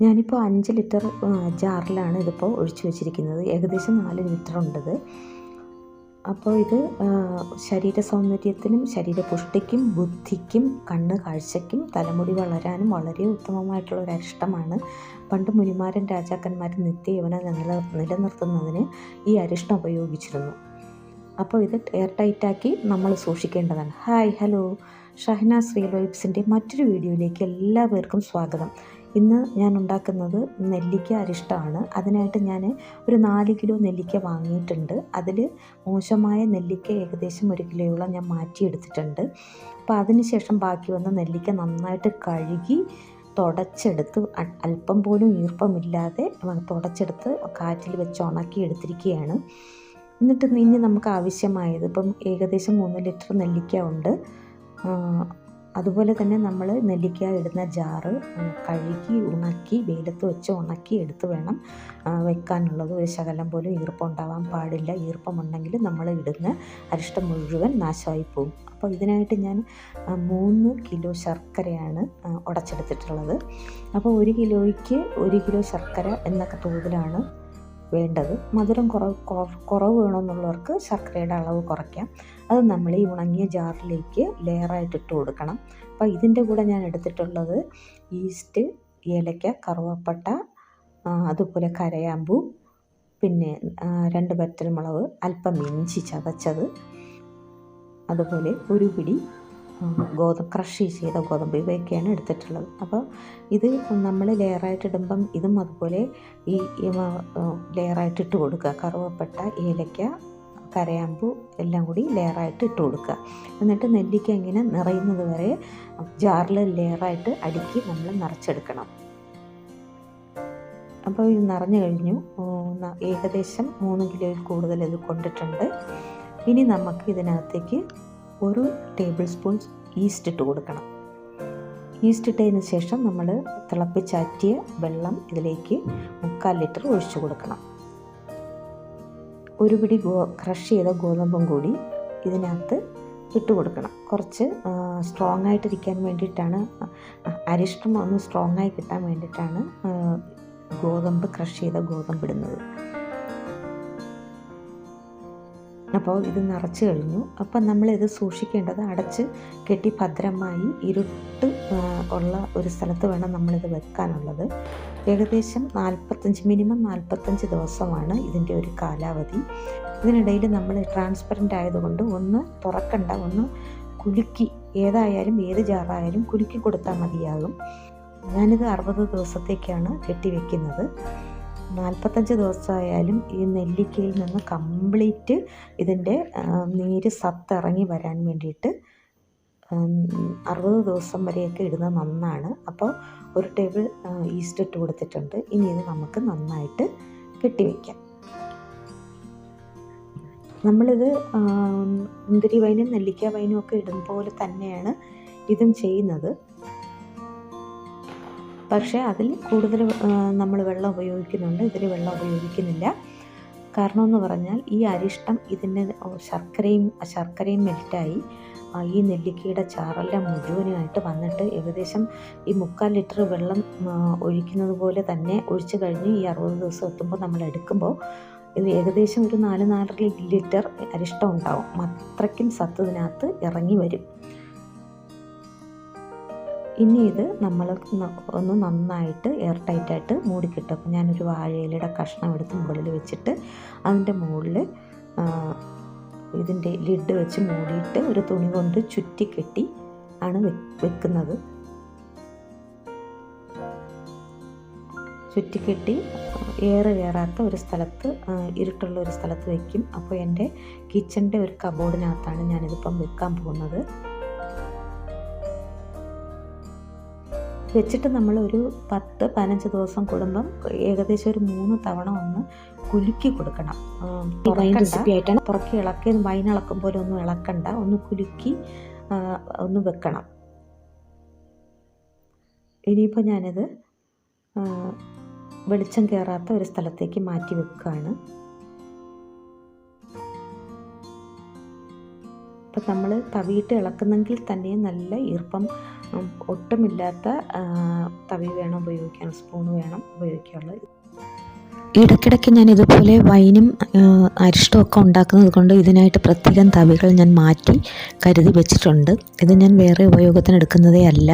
ഞാനിപ്പോൾ അഞ്ച് ലിറ്റർ ജാറിലാണ് ഇതിപ്പോൾ ഒഴിച്ചു വെച്ചിരിക്കുന്നത്. ഏകദേശം നാല് ലിറ്റർ ഉണ്ടത്. അപ്പോൾ ഇത് ശരീര സൗന്ദര്യത്തിനും ശരീര ശരീരപുഷ്ടിക്കും ബുദ്ധിക്കും കണ്ണ് കാഴ്ചയ്ക്കും തലമുടി വളരാനും വളരെ ഉത്തമമായിട്ടുള്ള ഒരു അരിഷ്ടമാണ്. പണ്ട് മുനിമാരൻ രാജാക്കന്മാരും നിത്യയവന നില നിലനിർത്തുന്നതിന് ഈ അരിഷ്ടം ഉപയോഗിച്ചിരുന്നു. അപ്പോൾ ഇത് എയർ ടൈറ്റാക്കി നമ്മൾ സൂക്ഷിക്കേണ്ടതാണ്. Hi hello. ഷഹ്ന ശ്രീ വൈബ്സിന്റെ മറ്റൊരു വീഡിയോയിലേക്ക് എല്ലാവർക്കും സ്വാഗതം. ഇന്ന് ഞാൻ ഉണ്ടാക്കുന്നത് നെല്ലിക്ക അരിഷ്ടമാണ്. അതിനായിട്ട് ഞാൻ ഒരു നാല് കിലോ നെല്ലിക്ക വാങ്ങിയിട്ടുണ്ട്. അതിൽ മോശമായ നെല്ലിക്ക ഏകദേശം ഒരു കിലോയോളം ഞാൻ മാറ്റിയെടുത്തിട്ടുണ്ട്. അപ്പോൾ അതിന് ശേഷം ബാക്കി വന്ന നെല്ലിക്ക നന്നായിട്ട് കഴുകി തുടച്ചെടുത്ത് അല്പം പോലും ഈർപ്പമില്ലാതെ തുടച്ചെടുത്ത് കാറ്റിൽ വെച്ച് ഉണക്കി എടുത്തിരിക്കുകയാണ്. എന്നിട്ട് ഇനി നമുക്ക് ആവശ്യമായത് ഇപ്പം ഏകദേശം മൂന്ന് ലിറ്റർ നെല്ലിക്ക ഉണ്ട്. അതുപോലെ തന്നെ നമ്മൾ നെല്ലിക്ക ഇടുന്ന ജാറ് കഴുകി ഉണക്കി വെയിലത്ത് വെച്ച് ഉണക്കി എടുത്ത് വേണം വെക്കാനുള്ളത്. ഒരു ശകലം പോലും ഈർപ്പം ഉണ്ടാവാൻ പാടില്ല. ഈർപ്പം ഉണ്ടെങ്കിൽ നമ്മൾ ഇടുന്ന അരിഷ്ടം മുഴുവൻ നാശമായി പോകും അപ്പോൾ ഇതിനായിട്ട് ഞാൻ മൂന്ന് കിലോ ശർക്കരയാണ് ഉടച്ചെടുത്തിട്ടുള്ളത്. അപ്പോൾ ഒരു കിലോയ്ക്ക് ഒരു കിലോ ശർക്കര എന്നൊക്കെ തോതിലാണ് വേണ്ടത്. മധുരം കുറവ് കുറവ് വേണമെന്നുള്ളവർക്ക് ശർക്കരയുടെ അളവ് കുറയ്ക്കാം. അത് നമ്മൾ ഈ ഉണങ്ങിയ ജാറിലേക്ക് ലെയറായിട്ട് ഇട്ട് കൊടുക്കണം. അപ്പോൾ ഇതിന്റെ കൂടെ ഞാൻ എടുത്തിട്ടുള്ളത് ഈസ്റ്റ് ഏലക്ക കറുവപ്പട്ട അതുപോലെ കരയാമ്പൂ പിന്നെ രണ്ട് വറ്റൽമുളക് അല്പം ഇഞ്ചി ചതച്ചത് അതുപോലെ ഒരു പിടി ഗോതമ്പ് ക്രഷ് ചെയ്ത ഗോതമ്പ് ഇവയൊക്കെയാണ് എടുത്തിട്ടുള്ളത്. അപ്പോൾ ഇത് നമ്മൾ ലെയറായിട്ട് ഇടുമ്പം ഇതും അതുപോലെ ഈ ലെയറായിട്ട് ഇട്ട് കൊടുക്കുക. കറുവപ്പെട്ട ഏലക്ക കരയാമ്പു എല്ലാം കൂടി ലെയറായിട്ട് ഇട്ട് കൊടുക്കുക. എന്നിട്ട് നെല്ലിക്ക ഇങ്ങനെ നിറയുന്നത് വരെ ജാറിൽ ലെയറായിട്ട് അടുക്കി നമ്മൾ നിറച്ചെടുക്കണം. അപ്പോൾ ഇത് നിറഞ്ഞു കഴിഞ്ഞു. ഏകദേശം മൂന്ന് കിലോയിൽ കൂടുതൽ ഇത് കൊണ്ടിട്ടുണ്ട്. ഇനി നമുക്ക് ഇതിനകത്തേക്ക് ഒരു ടേബിൾ സ്പൂൺ ഈസ്റ്റ് ഇട്ട് കൊടുക്കണം. ഈസ്റ്റ് ഇട്ടതിന് ശേഷം നമ്മൾ തിളപ്പിച്ചാറ്റിയ വെള്ളം ഇതിലേക്ക് മുക്കാൽ ലിറ്റർ ഒഴിച്ചു കൊടുക്കണം. ഒരു പിടി ഗോ ക്രഷ് ചെയ്ത ഗോതമ്പും കൂടി ഇതിനകത്ത് ഇട്ട് കൊടുക്കണം. കുറച്ച് സ്ട്രോങ് ആയിട്ടിരിക്കാൻ വേണ്ടിയിട്ടാണ് അരിഷ്ടം ഒന്ന് സ്ട്രോങ് ആയി കിട്ടാൻ വേണ്ടിയിട്ടാണ് ഗോതമ്പ് ക്രഷ് ചെയ്ത ഗോതമ്പ് ഇടുന്നത്. അപ്പോൾ ഇത് നിറച്ച് കഴിഞ്ഞു. അപ്പം നമ്മളിത് സൂക്ഷിക്കേണ്ടത് അടച്ച് കെട്ടി ഭദ്രമായി ഇരുട്ട് ഉള്ള ഒരു സ്ഥലത്ത് വേണം നമ്മളിത് വെക്കാനുള്ളത്. ഏകദേശം നാൽപ്പത്തഞ്ച് മിനിമം നാൽപ്പത്തഞ്ച് ദിവസമാണ് ഇതിന്റെ ഒരു കാലാവധി. ഇതിനിടയിൽ നമ്മൾ ട്രാൻസ്പെറന്റ് ആയതുകൊണ്ട് ഒന്ന് തുറക്കണ്ട ഒന്ന് കുലുക്കി ഏതായാലും ഏത് ജാറായാലും കുലുക്കി കൊടുത്താൽ മതിയാകും. ഞാനിത് അറുപത് ദിവസത്തേക്കാണ് കെട്ടി വെക്കുന്നത്. നാൽപ്പത്തഞ്ച് ദിവസമായാലും ഈ നെല്ലിക്കയിൽ നിന്ന് കംപ്ലീറ്റ് ഇതിന്റെ നീര് സത്തിറങ്ങി വരാൻ വേണ്ടിയിട്ട് അറുപത് ദിവസം വരെയൊക്കെ ഇടുന്നത് നന്നാണ്. അപ്പോൾ ഒരു ടേബിൾ ഈസ്റ്റ് ഇട്ട് കൊടുത്തിട്ടുണ്ട്. ഇനി ഇത് നമുക്ക് നന്നായിട്ട് കെട്ടിവെക്കാം. നമ്മളിത് മുന്തിരി വൈനും നെല്ലിക്ക വൈനും ഒക്കെ ഇടും പോലെ തന്നെയാണ് ഇതും ചെയ്യുന്നത്. പക്ഷേ അതിൽ കൂടുതൽ നമ്മൾ വെള്ളം ഉപയോഗിക്കുന്നുണ്ട്. ഇതിൽ വെള്ളം ഉപയോഗിക്കുന്നില്ല. കാരണമെന്ന് പറഞ്ഞാൽ ഈ അരിഷ്ടം ഇതിന്റെ ശർക്കരയും ശർക്കരയും മെൽറ്റായി. ഈ നെല്ലിക്കയുടെ ചാറെല്ലാം മുഴുവനായിട്ട് വന്നിട്ട് ഏകദേശം ഈ മുക്കാൽ ലിറ്റർ വെള്ളം ഒഴിക്കുന്നത് പോലെ തന്നെ ഒഴിച്ചു കഴിഞ്ഞ് ഈ അറുപത് ദിവസം എത്തുമ്പോൾ നമ്മൾ എടുക്കുമ്പോൾ ഇത് ഏകദേശം ഒരു നാല് നാലര ലിറ്റർ അരിഷ്ടം ഉണ്ടാവും. അത്രയ്ക്കും സത്ത് ഇതിനകത്ത് ഇറങ്ങി വരും. ഇനി ഇത് നമ്മൾ ഒന്ന് നന്നായിട്ട് എയർ ടൈറ്റായിട്ട് മൂടിക്കിട്ടും അപ്പോൾ ഞാനൊരു വാഴയിലയുടെ കഷ്ണം എടുത്ത് മുകളിൽ വെച്ചിട്ട് അതിന്റെ മുകളിൽ ഇതിന്റെ ലിഡ് വെച്ച് മൂടിയിട്ട് ഒരു തുണി കൊണ്ട് ചുറ്റിക്കെട്ടി ആണ് വെക്കുന്നത്. ചുറ്റിക്കെട്ടി എയർ കയറാത്ത ഒരു സ്ഥലത്ത് ഇരുട്ടുള്ള ഒരു സ്ഥലത്ത് വയ്ക്കും അപ്പോൾ എന്റെ കിച്ചന്റെ ഒരു കബോർഡിനകത്താണ് ഞാനിതിപ്പം വെക്കാൻ പോകുന്നത്. വെച്ചിട്ട് നമ്മൾ ഒരു പത്ത് പതിനഞ്ച് ദിവസം കൂടുമ്പം ഏകദേശം ഒരു മൂന്ന് തവണ ഒന്ന് കുലുക്കി കൊടുക്കണം. ആയിട്ടാണ്. പുറക്കി ഇളക്കി വൈൻ ഇളക്കും പോലെ ഒന്നും ഇളക്കണ്ട. ഒന്ന് കുലുക്കി ഒന്ന് വെക്കണം. ഇനിയിപ്പോൾ ഞാനിത് വെളിച്ചം കയറാത്ത ഒരു സ്ഥലത്തേക്ക് മാറ്റി വെക്കുകയാണ് അപ്പം നമ്മൾ തവിയിട്ട് ഇളക്കുന്നെങ്കിൽ തന്നെ നല്ല ഈർപ്പം ഒട്ടുമില്ലാത്ത തവി വേണം ഉപയോഗിക്കാൻ സ്പൂൺ വേണം ഉപയോഗിക്കാനുള്ളത്. ഇടയ്ക്കിടയ്ക്ക് ഞാൻ ഇതുപോലെ വൈനും അരിഷ്ടമൊക്കെ ഉണ്ടാക്കുന്നത് കൊണ്ട് ഇതിനായിട്ട് പ്രത്യേകം തവികൾ ഞാൻ മാറ്റി കരുതി വെച്ചിട്ടുണ്ട്. ഇത് ഞാൻ വേറെ ഉപയോഗത്തിന് എടുക്കുന്നതേ അല്ല.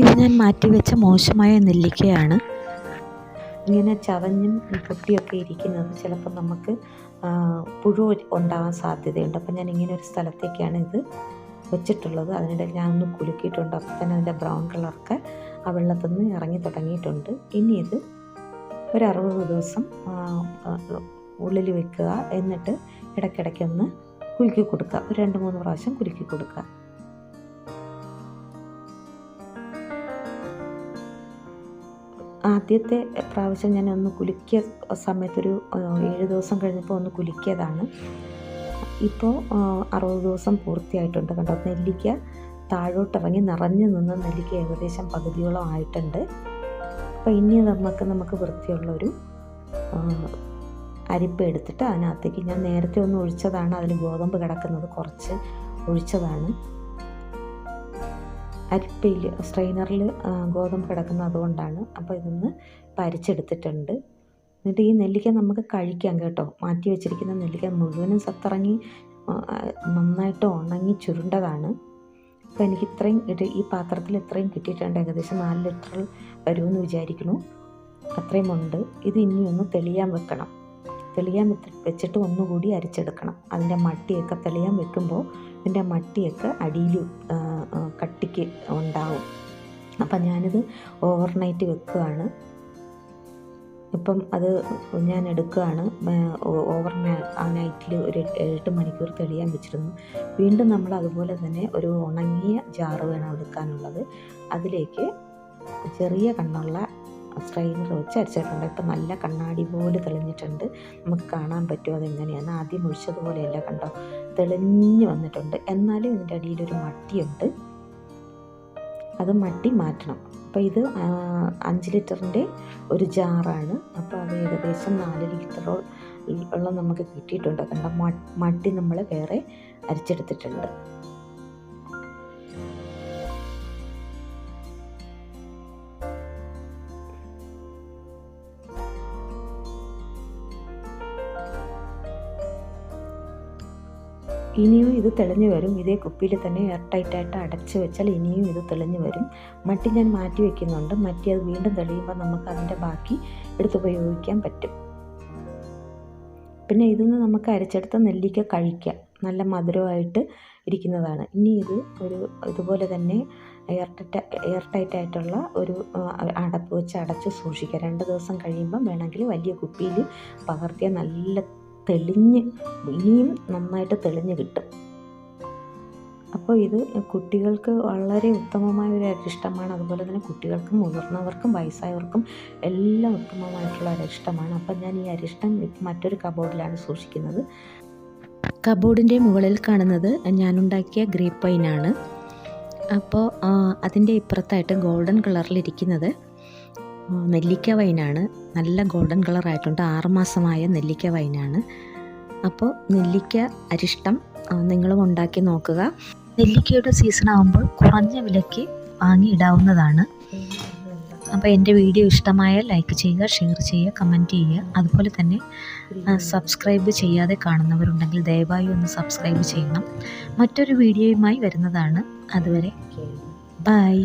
ഇത് ഞാൻ മാറ്റി വെച്ച മോശമായ നെല്ലിക്കയാണ്. ഇങ്ങനെ ചതഞ്ഞും പൊട്ടിയൊക്കെ ഇരിക്കുന്നത് ചിലപ്പോൾ നമുക്ക് പുഴു ഉണ്ടാകാൻ സാധ്യതയുണ്ട്. അപ്പം ഞാൻ ഇങ്ങനെ ഒരു സ്ഥലത്തേക്കാണ് ഇത് വെച്ചിട്ടുള്ളത്. അതിനിടയിൽ ഒന്ന് കുലുക്കിയിട്ടുണ്ട്. അപ്പം തന്നെ അതിന്റെ ബ്രൗൺ കളറൊക്കെ ആ വെള്ളത്തിൽ നിന്ന് ഇറങ്ങി തുടങ്ങിയിട്ടുണ്ട്. ഇനി ഇത് ഒരു അറുപത് ദിവസം ഉള്ളിൽ വെക്കുക. എന്നിട്ട് ഇടയ്ക്കിടയ്ക്ക് ഒന്ന് കുലുക്കി കൊടുക്കുക. ഒരു രണ്ട് മൂന്ന് പ്രാവശ്യം കുലുക്കി കൊടുക്കുക. ആദ്യത്തെ പ്രാവശ്യം ഞാൻ ഒന്ന് കുലുക്കിയ സമയത്തൊരു ഏഴ് ദിവസം കഴിഞ്ഞപ്പോൾ ഒന്ന് കുലുക്കിയതാണ്. ഇപ്പോൾ അറുപത് ദിവസം പൂർത്തിയായിട്ടുണ്ട്. കണ്ടോ? നെല്ലിക്ക താഴോട്ടിറങ്ങി നിറഞ്ഞു നിന്ന് നെല്ലിക്ക ഏകദേശം പകുതിയോളം ആയിട്ടുണ്ട്. അപ്പോൾ ഇനി നമുക്ക് നമുക്ക് വൃത്തിയുള്ളൊരു അരിപ്പ് എടുത്തിട്ട് അതിനകത്തേക്ക് ഞാൻ നേരത്തെ ഒന്ന് ഒഴിച്ചതാണ്. അതിൽ ഗോതമ്പ് കിടക്കുന്നത് കുറച്ച് ഒഴിച്ചതാണ്. അരിപ്പയിൽ സ്ട്രെയിനറിൽ ഗോതമ്പ് കിടക്കുന്നത് അതുകൊണ്ടാണ്. അപ്പോൾ ഇതൊന്ന് പരിച്ചെടുത്തിട്ടുണ്ട്. എന്നിട്ട് ഈ നെല്ലിക്ക നമുക്ക് കഴിക്കാം കേട്ടോ. മാറ്റി വെച്ചിരിക്കുന്ന നെല്ലിക്ക മുഴുവനും സത്തിറങ്ങി നന്നായിട്ട് ഉണങ്ങി ചുരുണ്ടതാണ്. അപ്പോൾ എനിക്ക് ഇത്രയും ഇത് ഈ പാത്രത്തിൽ ഇത്രയും കിട്ടിയിട്ടുണ്ട്. ഏകദേശം നാല് ലിറ്റർ വരുമെന്ന് വിചാരിക്കുന്നു. അത്രയും ഉണ്ട്. ഇത് ഇനി ഒന്ന് തെളിയാൻ വെക്കണം. തെളിയാൻ വെച്ചിട്ട് ഒന്നുകൂടി അരിച്ചെടുക്കണം. അതിന്റെ മട്ടിയൊക്കെ തെളിയാൻ വെക്കുമ്പോൾ ഇതിന്റെ മട്ടിയൊക്കെ അടിയിൽ കട്ടിക്ക് ഉണ്ടാവും. അപ്പം ഞാനിത് ഓവർനൈറ്റ് വെക്കുകയാണ്. ഇപ്പം അത് ഞാൻ എടുക്കുകയാണ്. ഓവർ ആ നൈറ്റിൽ ഒരു എട്ട് മണിക്കൂർ തെളിയാൻ വെച്ചിരുന്നു. വീണ്ടും നമ്മൾ അതുപോലെ തന്നെ ഒരു ഉണങ്ങിയ ജാറ് വേണം എടുക്കാനുള്ളത്. അതിലേക്ക് ചെറിയ കണ്ണുള്ള സ്ട്രെയിനർ വെച്ച് അരച്ചിട്ടുണ്ട് ഇപ്പം നല്ല കണ്ണാടി പോലെ തെളിഞ്ഞിട്ടുണ്ട്. നമുക്ക് കാണാൻ പറ്റും അതെങ്ങനെയാണ് ആദ്യം ഒഴിച്ചതുപോലെയല്ല കണ്ടോ? തെളിഞ്ഞു വന്നിട്ടുണ്ട്. എന്നാലും ഇതിന്റെ അടിയിലൊരു മട്ടിയുണ്ട്. അത് മട്ടി മാറ്റണം. അപ്പോൾ ഇത് അഞ്ച് ലിറ്ററിന്റെ ഒരു ജാറാണ്. അപ്പോൾ അത് ഏകദേശം നാല് ലിറ്ററോ ഉള്ള നമുക്ക് കിട്ടിയിട്ടുണ്ട്. കണ്ട? മട്ടി നമ്മൾ വേറെ അരിച്ചെടുത്തിട്ടുണ്ട്. ഇനിയും ഇത് തെളിഞ്ഞു വരും. ഇതേ കുപ്പിയിൽ തന്നെ എയർ ടൈറ്റായിട്ട് അടച്ച് വെച്ചാൽ ഇനിയും ഇത് തെളിഞ്ഞു വരും. മട്ടി ഞാൻ മാറ്റി വെക്കുന്നുണ്ട്. മറ്റി അത് വീണ്ടും തെളിയുമ്പോൾ നമുക്ക് അതിന്റെ ബാക്കി എടുത്തുപയോഗിക്കാൻ പറ്റും. പിന്നെ ഇതിൽ നിന്ന് നമുക്ക് അരച്ചെടുത്ത നെല്ലിക്ക കഴിക്കാം. നല്ല മധുരമായിട്ട് ഇരിക്കുന്നതാണ്. ഇനി ഇത് ഒരു ഇതുപോലെ തന്നെ എയർ ടൈറ്റ് എയർ ആയിട്ടുള്ള ഒരു അടപ്പ് വെച്ച് അടച്ച് സൂക്ഷിക്കുക. രണ്ട് ദിവസം കഴിയുമ്പം വേണമെങ്കിൽ വലിയ കുപ്പിയിൽ പകർത്തിയാൽ നല്ല തെളിഞ്ഞ് ഇനിയും നന്നായിട്ട് തെളിഞ്ഞ് കിട്ടും. അപ്പോൾ ഇത് കുട്ടികൾക്ക് വളരെ ഉത്തമമായ ഒരു അരിഷ്ടമാണ് അതുപോലെ തന്നെ കുട്ടികൾക്കും മുതിർന്നവർക്കും വയസ്സായവർക്കും എല്ലാം ഉത്തമമായിട്ടുള്ള അരിഷ്ടമാണ് അപ്പം ഞാൻ ഈ അരിഷ്ടം മറ്റൊരു കബോർഡിലാണ് സൂക്ഷിക്കുന്നത്. കബോർഡിന്റെ മുകളിൽ കാണുന്നത് ഞാനുണ്ടാക്കിയ ഗ്രേപ്പ് പൈനാണ്. അപ്പോൾ അതിന്റെ ഇപ്പുറത്തായിട്ട് ഗോൾഡൻ കളറിലിരിക്കുന്നത്. നെല്ലിക്ക വൈനാണ്. നല്ല ഗോൾഡൻ കളറായിട്ടുണ്ട് ആറുമാസമായ നെല്ലിക്ക വൈനാണ്. അപ്പോൾ നെല്ലിക്ക അരിഷ്ടം നിങ്ങളും ഉണ്ടാക്കി നോക്കുക. നെല്ലിക്കയുടെ സീസൺ ആകുമ്പോൾ കുറഞ്ഞ വിലയ്ക്ക് വാങ്ങിയിടാവുന്നതാണ്. അപ്പോൾ എന്റെ വീഡിയോ ഇഷ്ടമായ ലൈക്ക് ചെയ്യുക ഷെയർ ചെയ്യുക കമന്റ് ചെയ്യുക. അതുപോലെ തന്നെ സബ്സ്ക്രൈബ് ചെയ്യാതെ കാണുന്നവരുണ്ടെങ്കിൽ ദയവായി ഒന്ന് സബ്സ്ക്രൈബ് ചെയ്യണം. മറ്റൊരു വീഡിയോയുമായി വരുന്നതാണ്. അതുവരെ ബൈ